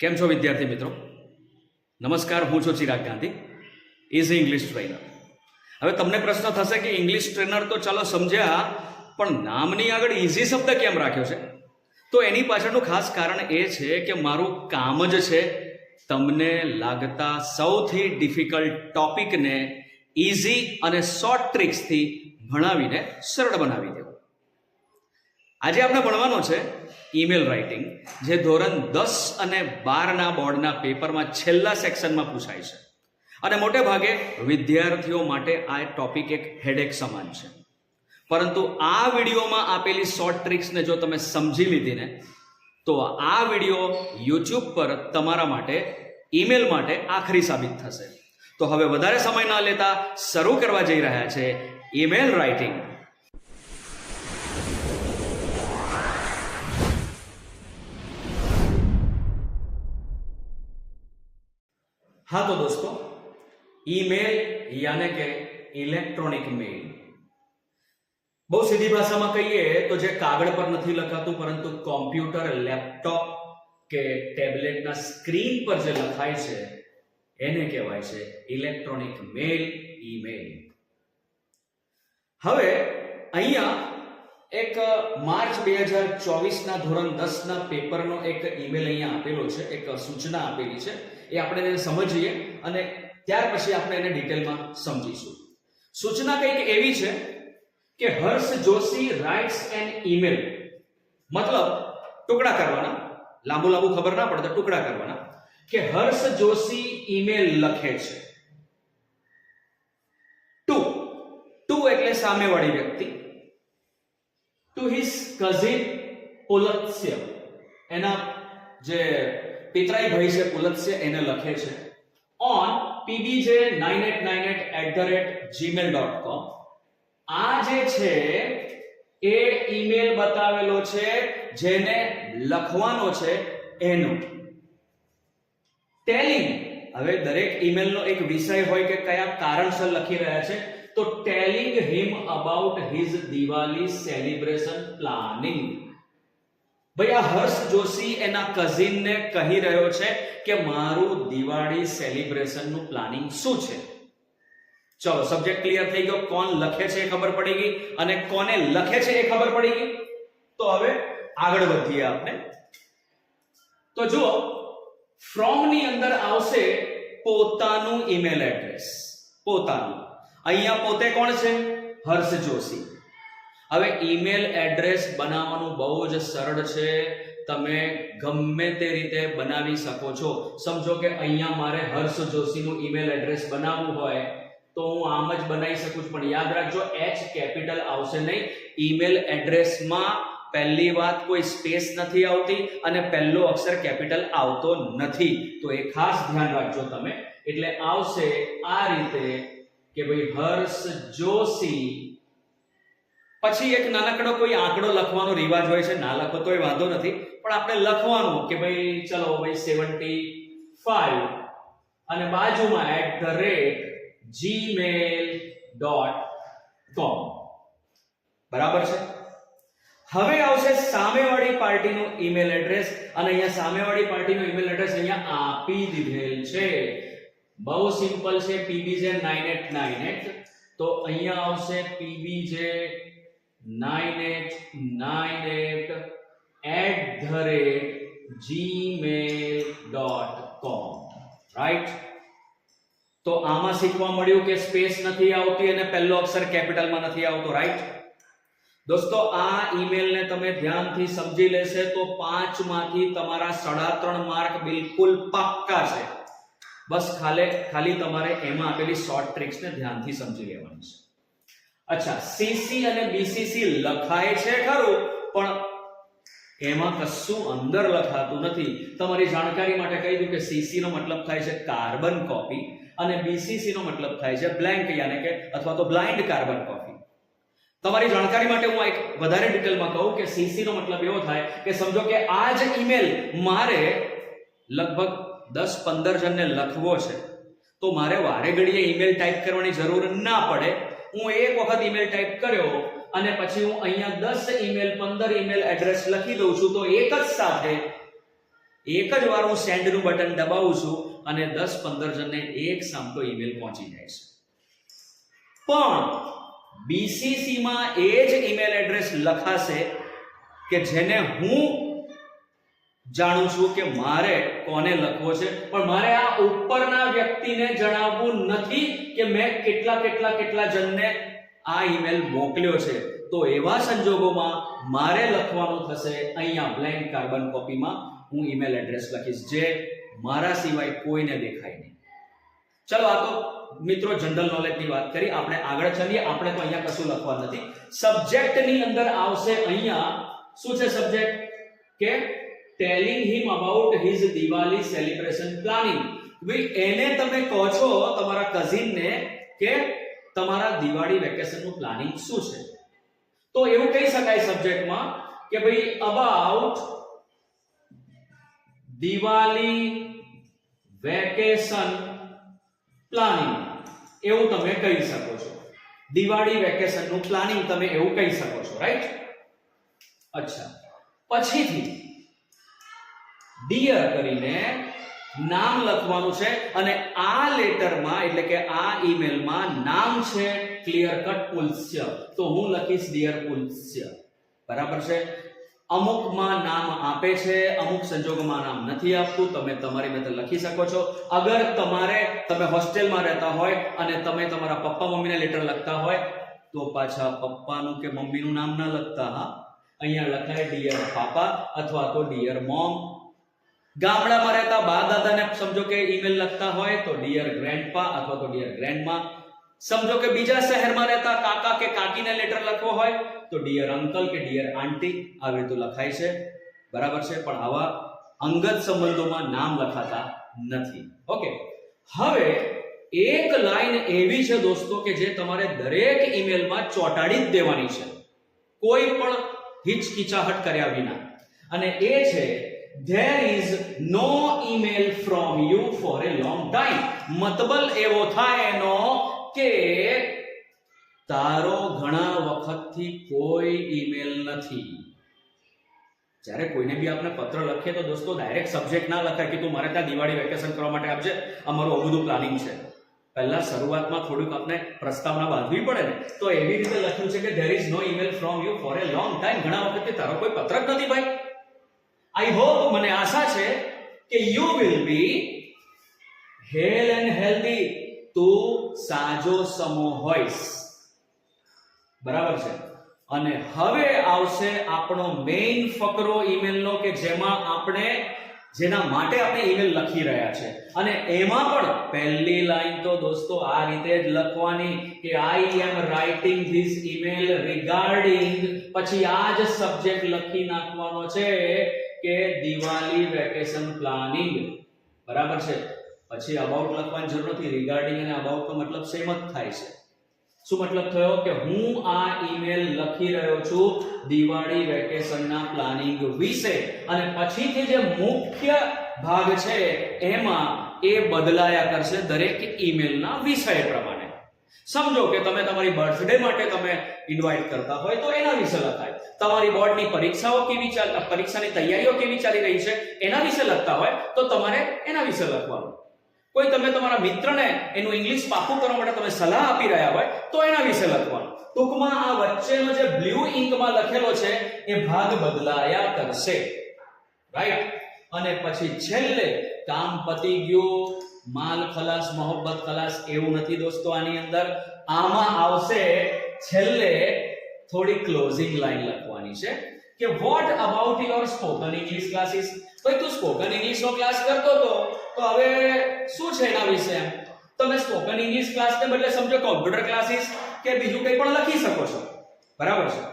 કેમ છો વિદ્યાર્થી મિત્રો? નમસ્કાર, હું છું Chirag Gandhi. Is English trainer હવે તમને પ્રશ્ન થશે કે ઇંગ્લિશ ટ્રેનર તો ચાલો સમજ્યા, પણ નામની આગળ ઇઝી શબ્દ કેમ રાખ્યો છે? તો એની પાછળનું ખાસ કારણ એ છે કે મારું કામ જ છે તમને લાગતા સૌથી ડિફિકલ્ટ ટોપિકને ઇઝી અને શોર્ટ ટ્રિક્સથી ભણાવીને સરળ બનાવી દેવું. આજે આપણે ભણવાનો છે ઈમેલ રાઇટિંગ જે ધોરણ દસ અને બારના બોર્ડના પેપરમાં છેલ્લા સેક્શનમાં પૂછાય છે. અને મોટે ભાગે વિદ્યાર્થીઓ માટે આ ટોપિક એક હેડેક સમાન છે. પરંતુ આ વિડીયોમાં આપેલી શોર્ટ ટ્રિક્સને જો તમે સમજી લીધી ને, તો આ વીડિયો યુટ્યુબ પર તમારા માટે ઈમેલ માટે આખરી સાબિત થશે. તો હવે વધારે સમય ના લેતા શરૂ કરવા જઈ રહ્યા છે ઈમેલ રાઇટિંગ હા તો દોસ્તો ईमेल યાને કે ઇલેક્ટ્રોનિક મેઇલ બહુ સીધી ભાષામાં કહીએ તો જે કાગળ પર નથી લખાતું પરંતુ કોમ્પ્યુટર લેપટોપ કે ટેબ્લેટના સ્ક્રીન પર જે લખાય છે એને કહેવાય છે ઇલેક્ટ્રોનિક મેલ ઈમેલ હવે અહીંયા એક માર્ચ બે હજાર ચોવીસના ધોરણ દસના પેપરનો એક ઈમેલ અહીંયા આપેલો છે, એક સૂચના આપેલી છે એ આપણે એને સમજીએ અને ત્યાર પછી આપણે એને ડિટેલમાં સમજીશું. સૂચના કંઈક એવી છે કે Harsh Joshi writes an email મતલબ ટુકડા કરવાના. લાંબુ લાંબુ ખબર ના પડે તો ટુકડા કરવાના. કે હર્ષ જોશી ઈમેલ લખે છે. ટુ ટુ એટલે સામેવાળી વ્યક્તિ. ટુ હિઝ કઝિન પુલત્સ્ય એના જે પિતરાઈ ભાઈ છે પુલત્સ્ય એને લખે છે. On PBJ nine eight nine eight at the rate Gmail dot com આ જે છે, એ ઈમેલ બતાવેલો છે, જેને લખવાનો છે, એનો. ટેલિંગ હવે દરેક ઈમેલનો એક વિષય હોય કે કયા કારણસર લખી રહ્યા છે, તો telling him about his Diwali celebration planning ભાઈ, આ હર્ષ જોશી એના કઝિનને કહી રહ્યો છે કે મારું દિવાળી સેલિબ્રેશનનું પ્લાનિંગ શું છે? ચલો સબ્જેક્ટ ક્લિયર થઈ ગયો. કોણ લખે છે એ ખબર પડી ગઈ અને કોને લખે છે એ ખબર પડી ગઈ? તો હવે આગળ વધીએ આપણે. તો જુઓ ફ્રોમની અંદર આવશે પોતાનું ઈમેલ એડ્રેસ પોતાનું. અહીંયા પોતે કોણ છે? હર્ષ જોશી. હવે ઈમેલ એડ્રેસ બનાવવાનું બહુ જ સરળ છે. તમે ગમે તે રીતે બનાવી શકો છો. સમજો કે અહીંયા મારે હર્ષ જોશીનું ઈમેલ એડ્રેસ બનાવવું હોય તો હું આમ જ બનાવી શકું છું. પણ યાદ રાખજો એચ કેપિટલ આવશે નહીં. ઈમેલ એડ્રેસમાં પહેલી વાત કોઈ સ્પેસ નથી આવતી અને પહેલો અક્ષર કેપિટલ આવતો નથી. તો એ ખાસ ધ્યાન રાખજો તમે. એટલે આવશે આ રીતે કે ભાઈ હર્ષ જોશી પછી એક નાનકડો કોઈ આંકડો લખવાનો રિવાજ હોય છે, ના લખો તોય વાંધો નથી, પણ આપણે લખવાનું કે ભાઈ ચલો ભાઈ સેવન્ટી ફાઈવ અને બાજુમાં at the rate Gmail dot com બરાબર છે? હવે આવશે સામેવાળી પાર્ટીનું ઈમેલ એડ્રેસ અને અહીંયા સામેવાળી પાર્ટીનું ઈમેલ એડ્રેસ અહીંયા આપી દીધેલ છે. બહુ સિમ્પલ છે પીબીજે 9898 તો અહીંયા આવશે PBJ 9898 at the rate gmail.com right તો આમાં શીખવા મળ્યું કે સ્પેસ નથી આવતી અને પહેલો અક્ષર કેપિટલમાં નથી આવતો રાઈટ દોસ્તો, આ ઈમેલને તમે ધ્યાનથી સમજી લેશે તો પાંચમાંથી તમારા સાડા ત્રણ માર્ક બિલકુલ પાક્કા છે. બસ ખાલે, ખાલી તમારે એમાં આપેલી શોર્ટ ટ્રિક્સને ધ્યાનથી સમજી લેવાની છે. અચ્છા સીસી અને બીસીસી લખાય છે ખરું, પણ એમાં કશું અંદર લખાતું નથી. તમારી જાણકારી માટે કહી દઉં કે સીસી નો મતલબ થાય છે કાર્બન કોપી અને બીસીસી નો મતલબ થાય છે બ્લેન્ક, યાને કે અથવા તો બ્લાઇન્ડ કાર્બન કોપી. તમારી જાણકારી માટે હું એક વધારે ડિટેલમાં કહું કે સીસી નો મતલબ એવો થાય કે સમજો કે આ જ ઈમેલ મારે લગભગ દસ પંદર જણને લખવો છે. તો મારે વારે ઘડીએ ઈમેલ ટાઈપ કરવાની જરૂર ના પડે. હું એક વખત ઈમેલ ટાઈપ કર્યો અને પછી હું અહીંયા દસ ઈમેલ પંદર ઈમેલ એડ્રેસ લખી દઉં છું, તો એક જ સાથે એક જ વાર હું સેન્ડનું બટન દબાવું છું અને દસ, પંદર જણને એક સામટો ઈમેલ પહોંચી જાય છે. પણ બીસીસીમાં એ જ ઈમેલ એડ્રેસ લખાશે કે જેને હું જાણું છું કે મારે કોને લખવો છે, પણ મારે આ ઉપરના વ્યક્તિને જણાવવું નથી કે મેં કેટલા કેટલા કેટલા જણને આ ઈમેલ મોકલ્યો છે. તો એવા સંજોગોમાં મારે લખવાનું થશે અહીંયા બ્લેન્ક કાર્બન કોપીમાં હું ઈમેલ એડ્રેસ લખીશ, જે મારા સિવાય કોઈને દેખાય નહીં. ચલો, આ તો મિત્રો જનરલ નોલેજની વાત કરી, આપણે આગળ ચાલીએ. આપણે તો અહીંયા કશું લખવા નથી. સબ્જેક્ટની અંદર આવશે અહીંયા. શું છે સબ્જેક્ટ કે telling him about his Diwali celebration planning ભાઈ, એને તમે કહો છો તમારા કઝિનને કે તમારા દિવાળી વેકેશનનું પ્લાનિંગ શું છે? તો એવું કહી શકાય સબ્જેક્ટમાં કે ભાઈ અબાઉટ દિવાળી વેકેશન પ્લાનિંગ એવું તમે કહી શકો છો. દિવાળી વેકેશનનું પ્લાનિંગ તમે એવું કહી શકો છો રાઈટ અચ્છા. પછીથી ડિયર કરીને નામ લખવાનું છે અને આ લેટરમાં, એટલે કે આ ઈમેલમાં નામ છે ક્લિયર કટ પુલ્સ્ય. તો હું લખીશ ડિયર પુલ્સ્ય. બરાબર છે? અમુકમાં નામ આપે છે, અમુક સંજોગોમાં નામ નથી આપતું. તમે તમારી રીતે લખી શકો છો. અગર તમારે, તમે હોસ્ટેલમાં રહેતા હોય અને તમે તમારા પપ્પા મમ્મીને લેટર લખતા હોય, તો પાછા પપ્પાનું કે મમ્મીનું નામ ના લખતા, હા? અહીંયા લખાય ડિયર પાપા અથવા તો ડિયર મોમ ગામડામાં રહેતા બા દાદાને સમજો કે ઈમેલ લખતા હોય તો ડિયર ગ્રેન્ડપા અથવા તો ડિયર ગ્રેન્ડમા સમજો કે બીજા શહેરમાં રહેતા કાકા કે કાકીને લેટર લખવો હોય તો ડિયર અંકલ કે ડિયર આંટી આવી રીતે લખાય છે. બરાબર છે? પણ આવા અંગત સંબંધોમાં નામ લખાતા નથી. ઓકે હવે એક લાઈન એવી છે દોસ્તો કે જે તમારે દરેક ઈમેલમાં ચોંટાડી જ દેવાની છે. કોઈ પણ હિચકિચાહટ કર્યા વિના. અને એ છે there is no email from you for a long time. મતલબ એવો થાય એનો કે તારો ઘણા વખતથી કોઈ ઈમેલ નથી. જ્યારે કોઈને બી આપણે પત્ર લખીએ તો દોસ્તો ડાયરેક્ટ સબ્જેક્ટ ના લખાય કે તું મારે ત્યાં દિવાળી વેકેશન કરવા માટે આપજે. અમારું આવું બધું પ્લાનિંગ છે. પહેલા શરૂઆતમાં થોડુંક આપણે પ્રસ્તાવના બાંધવી પડે ને, તો એવી રીતે લખ્યું છે કે there is no email from you for a long time ઘણા વખતથી તારો કોઈ પત્ર નથી ભાઈ. આઈ હોપ મને આશા છે કે you will be hale and healthy. તું સાજો સમો હોઈશ. બરાબર છે? અને હવે આવશે આપણો મેઇન ફકરો ઈમેલનો કે જેમાં આપણે, જેના માટે આપણે ઈમેલ લખી રહ્યા છે. અને એમાં પણ પહેલી લાઈન તો દોસ્તો આ રીતે જ લખવાની કે I am writing this email regarding પછી આ જ સબ્જેક્ટ લખી નાખવાનો છે. કે દિવાળી વેકેશન પ્લાનિંગ બરાબર છે? પછી અબાઉટ લખવાની જરૂર નથી. રિગાર્ડિંગ અને અબાઉટ નો મતલબ સેમ જ થાય છે. શું મતલબ થયો? કે હું આ ઈમેલ લખી રહ્યો છું દિવાળી વેકેશનના પ્લાનિંગ વિશે. અને પછીથી જે મુખ્ય ભાગ છે, એમાં એ બદલાયા કરશે દરેક ઈમેલના વિષય પ્રમાણે. સમજો કે તમે તમારી બર્થડે માટે તમે ઇન્વાઇટ કરતા હોય તો એના વિશે લખાય. તમારી બોર્ડની પરીક્ષાઓ કેવી ચાલ પરીક્ષાની તૈયારીઓ કેવી ચાલી રહી છે એના વિશે લખતા હોય તો તમારે એના વિશે લખવાનું. કોઈ તમે તમારા મિત્રને એનું ઇંગ્લિશ પાકું કરવા માટે તમે સલાહ આપી રહ્યા હોય તો એના વિશે લખવાનું. ટૂંકમાં આ વચ્ચેનો જે બ્લુ ઇંકમાં લખેલો છે એ ભાગ બદલાયા કરશે. રાઈટ અને પછી છેલ્લે કામ પતી ગયું. માલ ખલાસ, મોહબ્બત ખલાસ એવું નથી દોસ્તો આની અંદર. આમાં આવશે છેલ્લે થોડી ક્લોઝિંગ લાઈન લખવાની છે કે what about your spoken English classes ભાઈ તું સ્પોકન ઇંગ્લિશ નો ક્લાસ કરતો હતો. તો હવે શું છે એના વિશે તમે સ્પોકન ઇંગ્લિશ ક્લાસ ને બદલે સમજો કોમ્પ્યુટર ક્લાસીસ કે બીજું કંઈ પણ લખી શકો છો. બરાબર છે?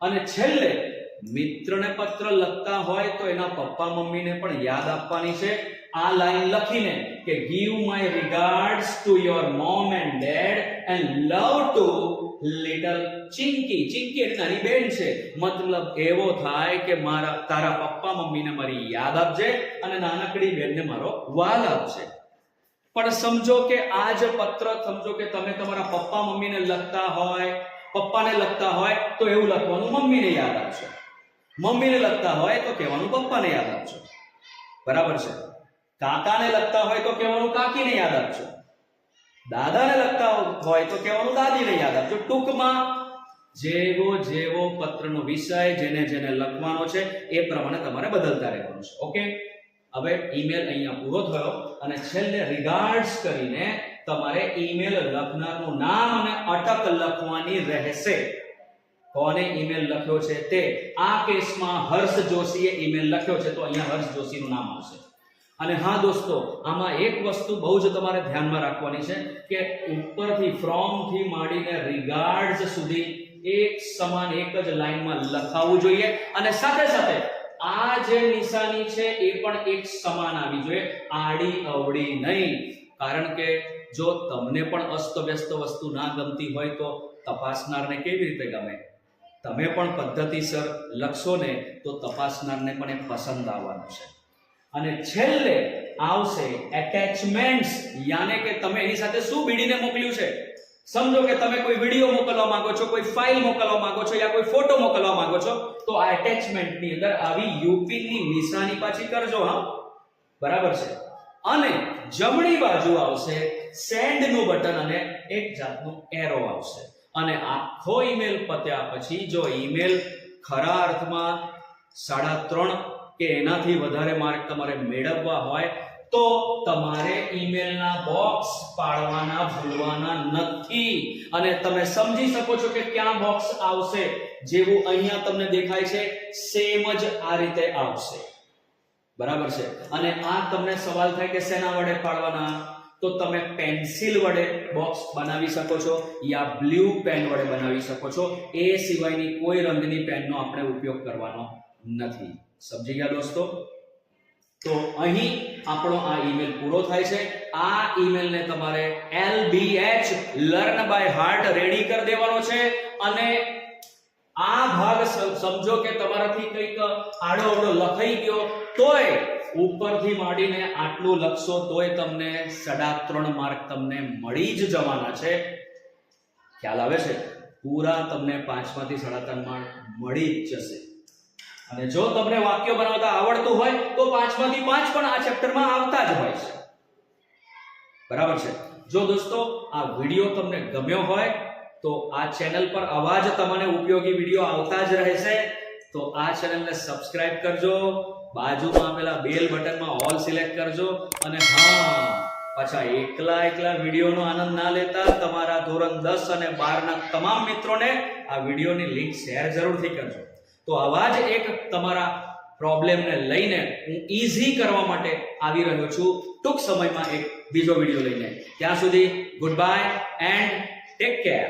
અને છેલ્લે મિત્રને પત્ર લખતા હોય તો એના પપ્પા મમ્મીને પણ યાદ આપવાની છે. આ લાઈન લખીને કે give my regards to your mom and dad and love to little Chinki. Chinki એટલે નાની બેન છે. મતલબ એવો થાય કે મારા, તારા પપ્પા મમ્મીને મારી યાદ આપજે અને નાનકડી બેનને મારો વાલ આપજે. પણ સમજો કે આ જે પત્ર, સમજો કે તમે તમારા પપ્પા મમ્મીને લખતા હોય, પપ્પાને લખતા હોય, તો એવું લખવાનું મમ્મીને યાદ આપશો મમ્મીને લખતા હોય તો કહેવાનું પપ્પાને યાદ આપશો બરાબર છે? કાકાને લગતા હોય તો કહેવાનું કાકીને યાદ આપજો. દાદાને લગતા હોય તો કહેવાનું દાદીને યાદ આપજો. ટૂંકમાં જેવો જેવો પત્રનો વિષય જેને જેને લખવાનો છે એ પ્રમાણે તમારે બદલતા રહેવાનું છે. ઓકે? હવે ઈમેલ અહીંયા પૂરો થયો અને છેલ્લે રિગાર્ડ્સ કરીને તમારે ઈમેલ લખનારનું નામ અને અટક લખવાની રહેશે. કોને ઈમેલ લખ્યો છે તે? આ કેસમાં હર્ષ જોશીએ ઈમેલ લખ્યો છે તો અહીંયા હર્ષ જોશીનું નામ આવશે. અને હા દોસ્તો, આમાં એક વસ્તુ બહુ જ તમારે ધ્યાનમાં રાખવાની છે કે ઉપરથી ફ્રોમથી માંડીને રિગાર્ડ્સ સુધી એક સમાન એક જ લાઈનમાં લખાવવું જોઈએ અને સાથે સાથે આ જે નિશાની છે એ પણ એક સમાન આવી જોઈએ, આડી અવડી નહીં. કારણ કે જો તમને પણ અસ્તવ્યસ્ત વસ્તુ ના ગમતી હોય તો તપાસનારને કેવી રીતે ગમે? તમે પણ પદ્ધતિસર લખશો ને તો તપાસનારને પણ એ પસંદ આવવાનું છે. અને છેલ્લે આવશે એટેચમેન્ટ્સ યાને કે તમે એની સાથે શું ભીડીને મોકલ્યું છે? સમજો કે તમે કોઈ વીડિયો મોકલવા માંગો છો, કોઈ ફાઇલ મોકલવા માંગો છો યા કોઈ ફોટો મોકલવા માંગો છો, તો આ attachment ની અંદર આવી યુપી ની નિશાની પાછી કરજો, હા? બરાબર છે? અને જમણી બાજુ આવશે સેન્ડનું બટન અને એક જાતનું એરો આવશે. અને આખો ઈમેલ પત્યા પછી જો ઈમેલ ખરા અર્થમાં સાડા ત્રણ કે એનાથી વધારે માર્ક તમારે મેળવવા હોય તો તમારે ઈમેલના બોક્સ પાડવાના, ભૂલવાના નથી. અને તમે સમજી શકો છો કે ક્યાં બોક્સ આવશે, જેવું અહીંયા તમને દેખાય છે સેમ જ આ રીતે આવશે. બરાબર છે? અને આ તમને સવાલ થાય કે શેના વડે પાડવાના? તો તમે પેન્સિલ વડે બોક્સ બનાવી શકો છો યા બ્લુ પેન વડે બનાવી શકો છો. એ સિવાયની કોઈ રંગની પેનનો આપણે ઉપયોગ કરવાનો નથી. સમજી ગયા દોસ્તો? તો અહીં આપણો આ ઈમેલ પૂરો થાય છે. આ ઈમેલને તમારે LBH learn by heart ready કરી દેવાનો છે. અને આ ભાગ સમજો કે તમારાથી કંઈક આડો અવડો લખાઈ ગયો, તોય ઉપરથી માંડીને આટલું લખશો તોય તમને સાડા ત્રણ માર્ક તમને મળી જ જવાના છે. ખ્યાલ આવે છે? પૂરા તમને પાંચમાંથી સાડા ત્રણ માર્ક મળી જ જશે. અને જો તમને વાક્યો બનાવતા આવડતું હોય, તો પાંચમાંથી પાંચ પણ આ ચેપ્ટરમાં આવતા જ હોય છે. બરાબર છે? જો દોસ્તો, આ વીડિયો તમને ગમ્યો હોય, તો આ ચેનલ પર આવા જ તમને ઉપયોગી વીડિયો આવતા જ રહેશે. તો આ ચેનલને સબસ્ક્રાઇબ કરજો, બાજુમાં આપેલા બેલ બટનમાં ઓલ સિલેક્ટ કરજો, અને હા, પાછા એકલા એકલા વિડીયોનો આનંદ ના લેતા તમારા ધોરણ દસ અને બારના તમામ મિત્રોને આ વિડીયોની લિંક શેર જરૂરથી કરજો. તો આવા જ એક તમારા પ્રોબ્લેમને લઈને હું ઈઝી કરવા માટે આવી રહ્યો છું. ટૂંક સમયમાં એક બીજો વીડિયો લઈને. ત્યાં સુધી goodbye and take care